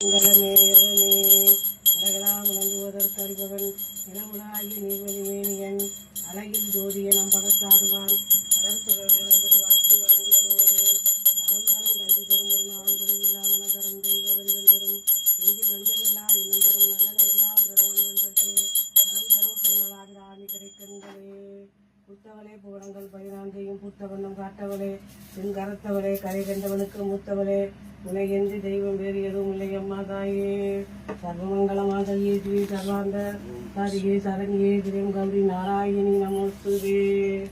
மங்களமே இறைவனே உலகெல்லாம் உணர்ந்துவதற்கு அறிபவன் இளமுலாகிய நீர்வழி மேனியன் அழகில் ஜோதிய அம்பலத்தாடுவான் கடற்சுவர் உடன்படி வாழ்க்கை வழங்குவதோடு தனம் தரும் கல்வி தரும் ஒரு நாளும் குறைவில்லா மனதரும் தெய்வ வடிவம் தரும் நெஞ்சில் வஞ்சமில்லா இன்னும் தரும் நல்லன எல்லாம் தரும் அன்பர்களுக்கு தனம் தரும் பொங்கலாகிற ஆமி கிடைக்கின்றனே. புத்தவளே புகழங்கள் பயிரான் செய்யும் புத்தவண்ணம் காட்டவளே. தென் கரத்தவளே கரை கண்டவனுக்கு மூத்தவளே. உலகென்று தெய்வம் வேறு எதுவும் இல்லை அம்மா தாயே. சர்வமங்கலமாதவியே ஸ்ரீ சர்வாந்த சாரியே சரணியே திரியம் கௌரி நாராயணி நமஸ்துவே.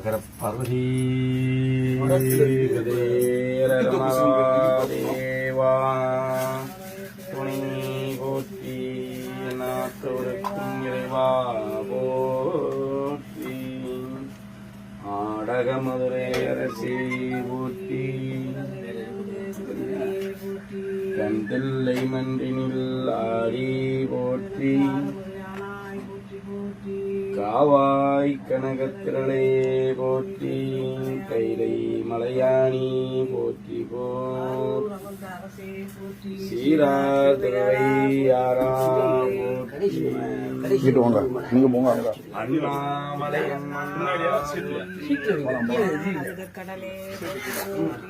அகர பார்வதி தேவா. துணை போற்றி நாட்டோருக்கும் இறைவா போற்றி. ஆடக மதுரை அரசி போற்றி கண்டில்லை மன்றினில் ஆடி போற்றி. காவாய் கனகத்திரளே போற்றி கைலை மலையாணி போற்றி போற்றி அமர்ந்த அரசே போற்றி. வாங்க நீங்க போங்க அண்ணாமலை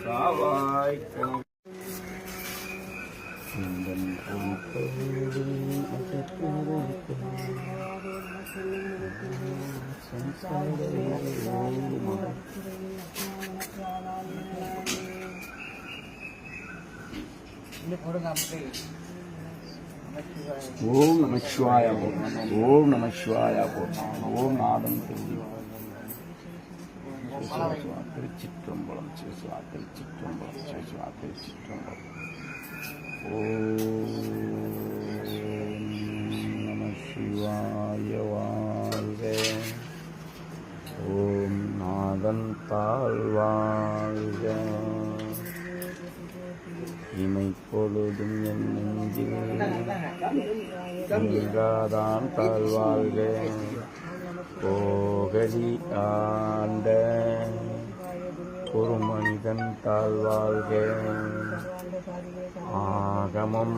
காவாய் கனக சுந்தன் பொன்போடு ஓம் நம சிவாய ஓம் நம சிவாய ஓம் நாதம் திருவி சிவசிவா திருச்சிற்றம்பலம் சிவசிவா திருச்சிற்றம்பலம் சிவசிவா திருச்சிற்றம்பலம். ஓம் நம சிவாய வாழ்க. ஓம் நாதன் தாழ்வாழ்க இமை பொழுதும் என் நெஞ்சில் நீங்காதான் தாழ்வாழ்க போகலி ஆண்ட ஒரு மனிதன் தாழ்வாழ்க. ஆகமம்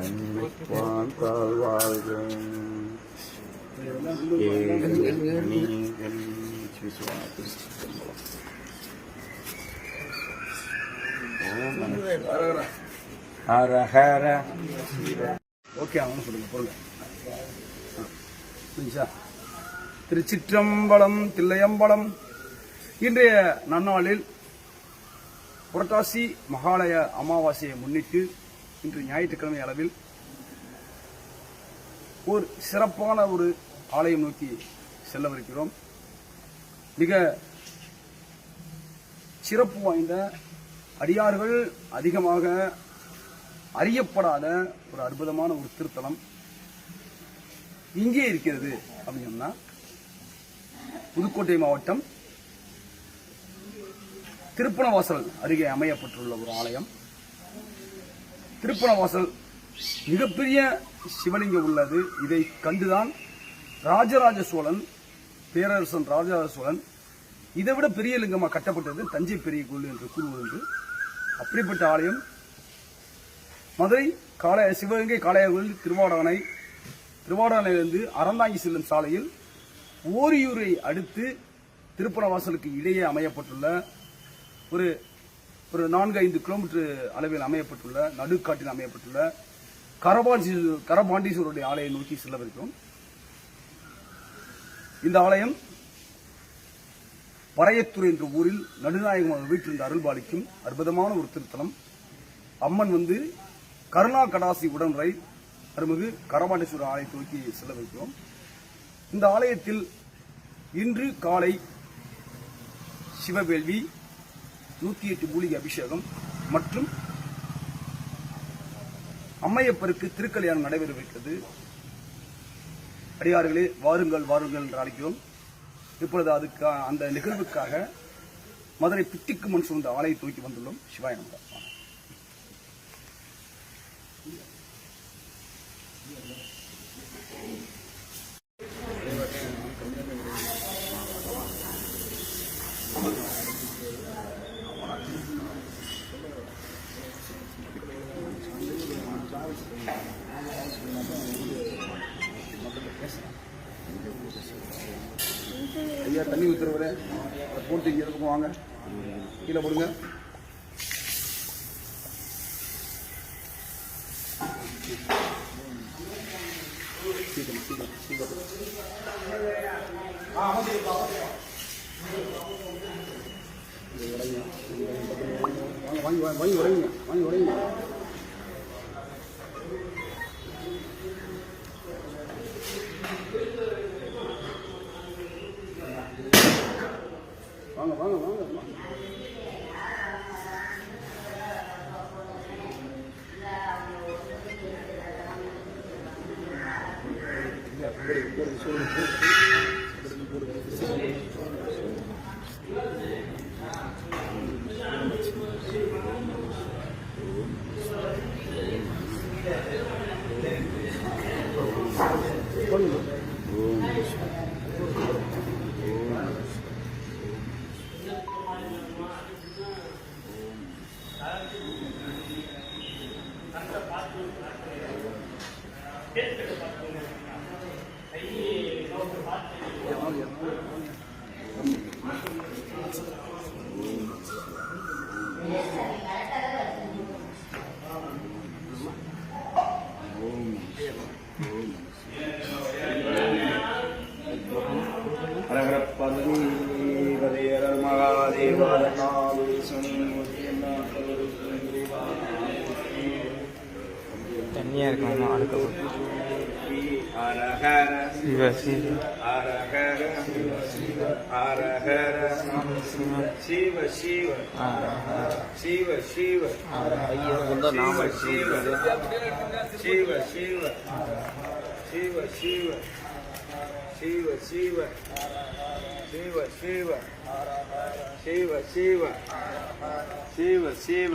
அன்பிற்கான் தாழ்வாழ்க. ஓகே அவங்க சொல்லுங்க போங்க. புரிஞ்சா திருச்சிற்றம்பலம் தில்லையம்பலம். இன்றைய நன்னாளில் புரட்டாசி மகாலய அமாவாசையை முன்னிட்டு இன்று ஞாயிற்றுக்கிழமை அளவில் ஒரு சிறப்பான ஒரு ஆலயம் நோக்கி செல்லவிருக்கிறோம். மிக சிறப்பு வாய்ந்த அடியார்கள் அதிகமாக அறியப்படாத ஒரு அற்புதமான ஒரு திருத்தலம் இங்கே இருக்கிறது அப்படின்னு சொன்னா புதுக்கோட்டை மாவட்டம் திருப்பணவாசல் அருகே அமையப்பட்டுள்ள ஒரு ஆலயம். திருப்பணவாசல் மிகப்பெரிய சிவலிங்கம் உள்ளது. இதை கண்டுதான் ராஜராஜ சோழன் பேரரசன் ராஜராஜ சோழன் இதை விட பெரிய லிங்கமாக கட்டப்பட்டது தஞ்சை பெரிய கோயில் என்று கூறுவது அப்படிப்பட்ட ஆலயம் மதுரை காளைய சிவகங்கை காளையர்கோவில் திருவாடானை திருவாடானையிலிருந்து அறந்தாங்கி செல்லும் சாலையில் ஓரியூரை அடுத்து திருப்பணவாசலுக்கு இடையே அமையப்பட்டுள்ள ஒரு ஒரு நான்கு ஐந்து கிலோமீட்டர் அளவில் அமையப்பட்டுள்ள நடுக்காட்டில் அமையப்பட்டுள்ள கரபாண்டி கரபாண்டீஸ்வருடைய ஆலயம் நோக்கி செல்லவிருக்கிறோம். இந்த ஆலயம் பறையத்துறை என்ற ஊரில் நடுநாயகம் வீட்டிருந்த அருள்பாலிக்கும் அற்புதமான ஒரு திருத்தலம். அம்மன் வந்து கருணா கடாசி உடன்றை அருமிகு கரபாண்டேஸ்வரர் ஆலயத்தை நோக்கி செல்ல வைக்கிறோம் இந்த ஆலயத்தில் இன்று காலை சிவவேள்வி நூத்தி எட்டு மூலிகை அபிஷேகம் மற்றும் அம்மையப்பருக்கு திருக்கல்யாணம் நடைபெறவிருக்கிறது. அடியார்களே வாருங்கள் வாருங்கள் என்று அழைக்கிறோம். இப்பொழுது அதுக்கு அந்த நிகழ்வுக்காக மதுரை பிட்டிக்கு முன் சூழ்ந்த ஆலயத்தை நோக்கி வந்துள்ளோம். சிவாய ஐயா தண்ணி ஊத்துறவரே. அதை போட்டு இருக்கும் வாங்க. கீழே போடுங்க. சீக்கிரம் சீக்கிரம் சீக்கிரம் வாங்கி வாங்கி வாங்கி. உடையுங்க vamos, vamos, vamos. Thank you. Thanks. தண்ணியா இருக்கும் அடுக்க ஹரஹர சிவ சிவ ஹரஹர ஹரஹர சிவ சிவ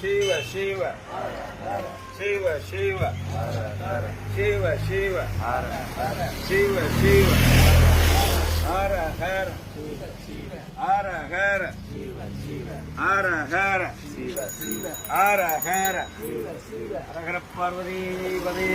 சிவ சிவ. சிவ சிவ. சிவ சிவ. சிவ சிவ. ஹர ஹர. ஹர ஹர. ஹர ஹர. ஹர ஹர. ஹர ஹர. பார்வதி பதே